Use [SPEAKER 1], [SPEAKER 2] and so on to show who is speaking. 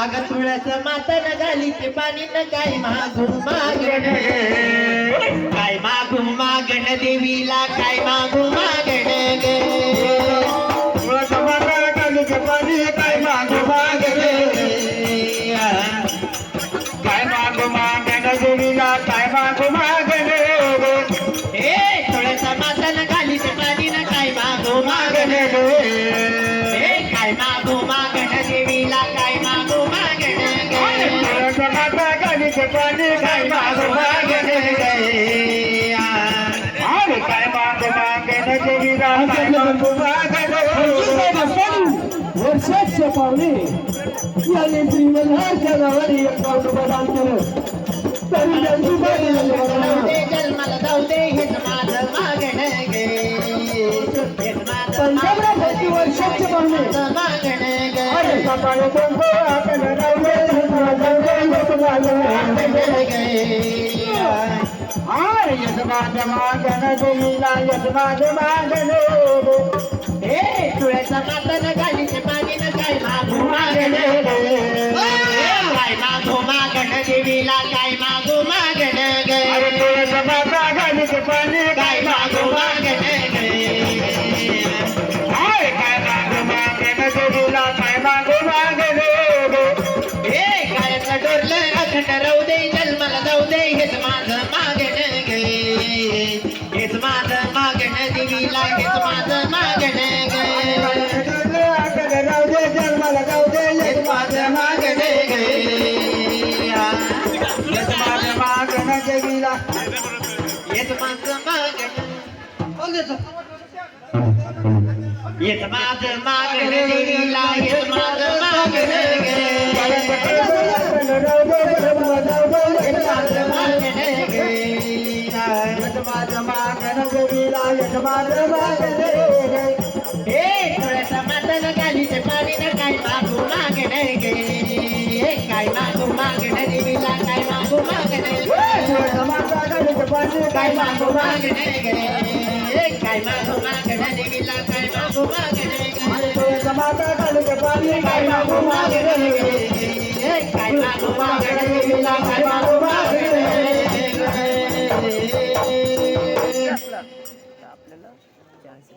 [SPEAKER 1] अगं तुळस माता न घाली ते पाणी न काय मागू मागण? काय मागू मागण देवीला काय मागू मागण ग?
[SPEAKER 2] तुळस माता कालीचे पाणी काय मागू मागणे काय मागू मागण देवीला काय मागू मागणे
[SPEAKER 1] हे तुळस माता न घाली ते पाणी न काय मागू मागण
[SPEAKER 2] कालीचे पाणी काय मागू मागणे अरे काय मागू मागण देवीला काय मागू मागणे
[SPEAKER 3] वर्षाच्या पावले याने श्रीमल्हारच्या नावाने एक पाऊल प्रदान केलं। तरी त्यांची बाई
[SPEAKER 1] जाऊ दे जन्माला जाऊ दे हेच माझं मागण गे हेच माझं
[SPEAKER 3] पंजाबराव भरती वर्षाचे पाहुणे
[SPEAKER 1] माझं मागण। ग
[SPEAKER 3] अरे सकाळी कोणतो आपण राहिले
[SPEAKER 2] अरे यश माझ मागण देवीला यश माझ
[SPEAKER 1] हे तुळ्याचा मातन गालीचे पाणी न काय मागू काय मागू देवीला काय मागू
[SPEAKER 2] माता पाणी
[SPEAKER 1] काय मागू
[SPEAKER 2] काय मागू देवीला काय मागू
[SPEAKER 1] हे डोरलं अखंड राहू दे दे हेच माझं मागण ग हेच माझं मागण देवीला हेच माझं मागण ग
[SPEAKER 2] राहू दे जन्माला जाऊ दे
[SPEAKER 1] हेच माझं मागण ग
[SPEAKER 2] यश माझ मागण देवीला
[SPEAKER 1] हेच माझं मागण हेच माझं मागण देवीला हेच माझं मागण ग
[SPEAKER 2] यश माझ मागण देवीला यश माझ मागणे
[SPEAKER 1] हे थोड्यासा मातन गालीचे पाणी न काय मागू मागण गे हे काय मागू मागण देवीला काय मागू मागण
[SPEAKER 2] तुळस माता घालीचे पाणी
[SPEAKER 1] काय मागू मागण गे हे काय मागू मागण देवीला काय मागू मागण गे
[SPEAKER 2] तुळस
[SPEAKER 1] असला तर आपल्याला चान्स